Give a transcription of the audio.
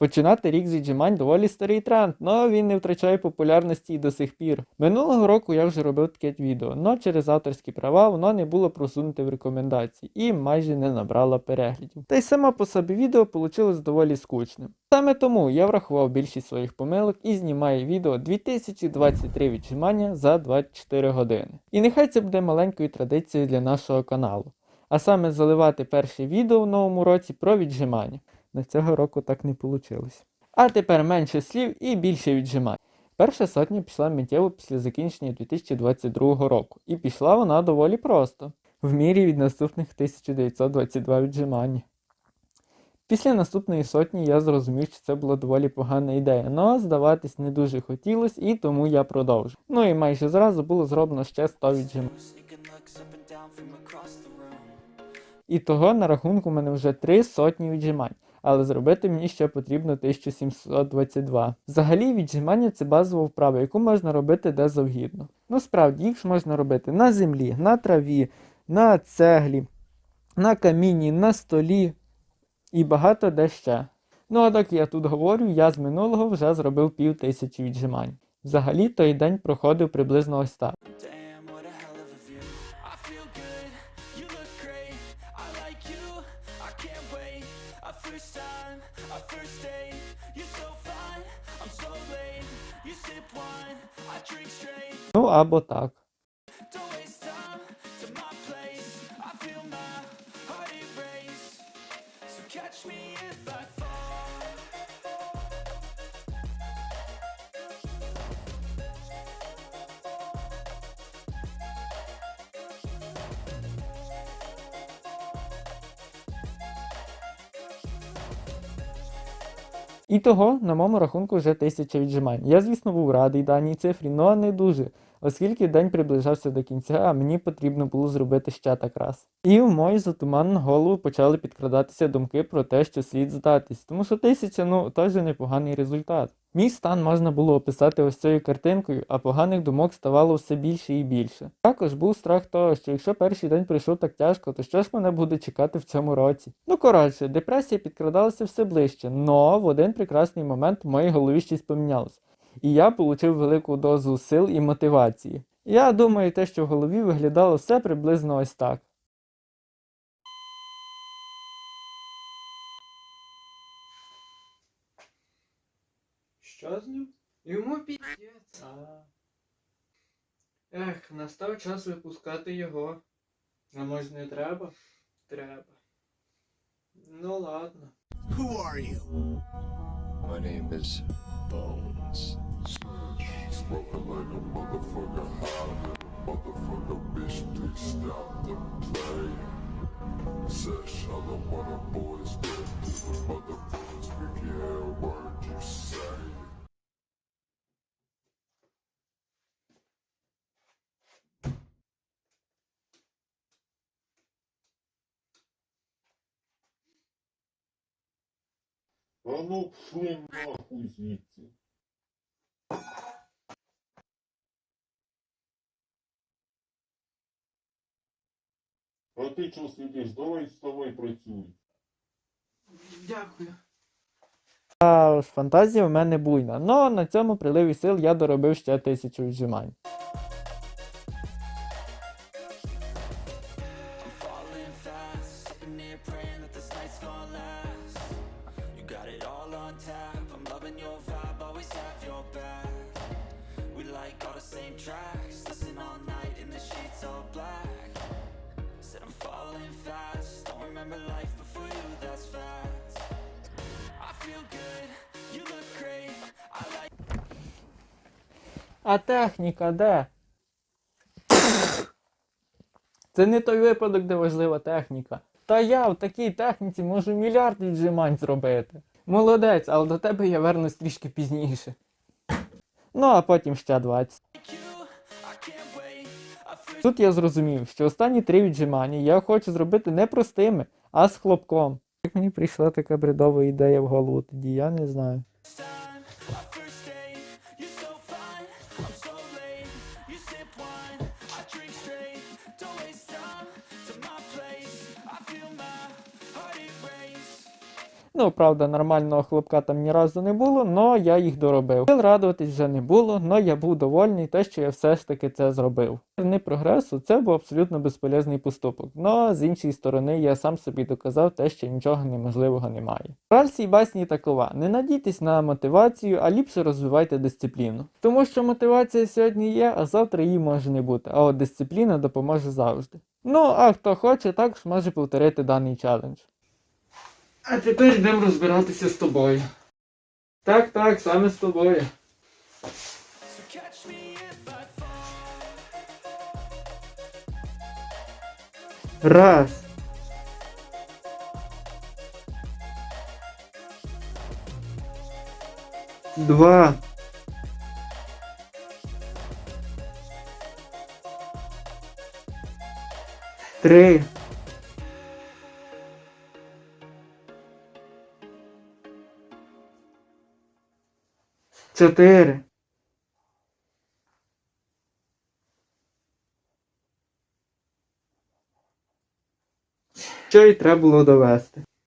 Починати рік з віджимань доволі старий тренд, але він не втрачає популярності і до сих пір. Минулого року я вже робив таке відео, але через авторські права воно не було просунуте в рекомендації і майже не набрало переглядів. Та й саме по собі відео вийшло доволі скучним. Саме тому я врахував більшість своїх помилок і знімаю відео 2023 віджимання за 24 години. І нехай це буде маленькою традицією для нашого каналу. А саме заливати перше відео в новому році про віджимання. На цього року так не вийшло. А тепер менше слів і більше віджимань. Перша сотня пішла миттєво після закінчення 2022 року, і пішла вона доволі просто, в мірі від наступних 1922 віджимання. Після наступної сотні я зрозумів, що це була доволі погана ідея, але здаватись не дуже хотілося, і тому я продовжив. Ну і майже зразу було зроблено ще 100 віджимань. І того на рахунку в мене вже три сотні віджимань, але зробити мені ще потрібно 1722. Взагалі віджимання це базова вправа, яку можна робити де завгідно. Ну справді їх можна робити на землі, на траві, на цеглі, на камінні, на столі і багато де ще. Ну а доки я тут говорю, я з минулого вже зробив пів тисячі віджимань. Взагалі той день проходив приблизно ось так. first time, our first date. І того на моєму рахунку вже тисяча віджимань. Я, звісно, був радий даній цифрі, але не дуже, оскільки день приближався до кінця, а мені потрібно було зробити ще так раз. І в мою затуманену голову почали підкрадатися думки про те, що слід здатись, тому що тисяча, ну, теж непоганий результат. Мій стан можна було описати ось цією картинкою, а поганих думок ставало все більше і більше. Також був страх того, що якщо перший день пройшов так тяжко, то що ж мене буде чекати в цьому році? Ну коротше, депресія підкрадалася все ближче, но в один прекрасний момент в моїй голові щось помінялося. І я отримав велику дозу сил і мотивації. Я думаю, те, що в голові виглядало все приблизно ось так. Що з ним? Йому піздець. Ех, настав час випускати його. А може не треба? Треба. Ну ладно. Who are you? My name is Bones. Smoking like a motherfucker high, motherfucker bitch, please stop the play. Said Shala, what a boys dead to the motherfuckers, we yeah, word you say. А ну пшли нахуй звідси. А ти чого сидиш? Давай вставай працюй. Дякую. А ж фантазія в мене буйна. Но на цьому приливі сил я доробив ще тисячу same tracks, listen all night in the sheets all black. Said I'm falling fast, don't remember life before you, that's fact. I feel good, you look great. I like. А техніка де? Це не той випадок, де важлива техніка. Та я в такій техніці можу мільярд віджимань зробити. Молодець, але до тебе я вернусь трішки пізніше. Ну, а потім ще 20. Тут я зрозумів, що останні три віджимання я хочу зробити не простими, а з хлопком. Як мені прийшла така бредова ідея в голову тоді, я не знаю. Ну, правда, нормального хлопка там ні разу не було, но я їх доробив. Радуватись вже не було, но я був довольний те, що я все ж таки це зробив. Не прогресу це був абсолютно безполезний поступок. Но з іншої сторони я сам собі доказав те, що нічого неможливого немає. Раль цій басні такова: не надійтесь на мотивацію, а ліпше розвивайте дисципліну. Тому що мотивація сьогодні є, а завтра її може не бути. А от дисципліна допоможе завжди. Ну, а хто хоче, також може повторити даний челендж. А тепер йдемо розбиратися з тобою. Так, так, саме з тобою. Раз. Два. Три. Чотири. Що й треба було довести.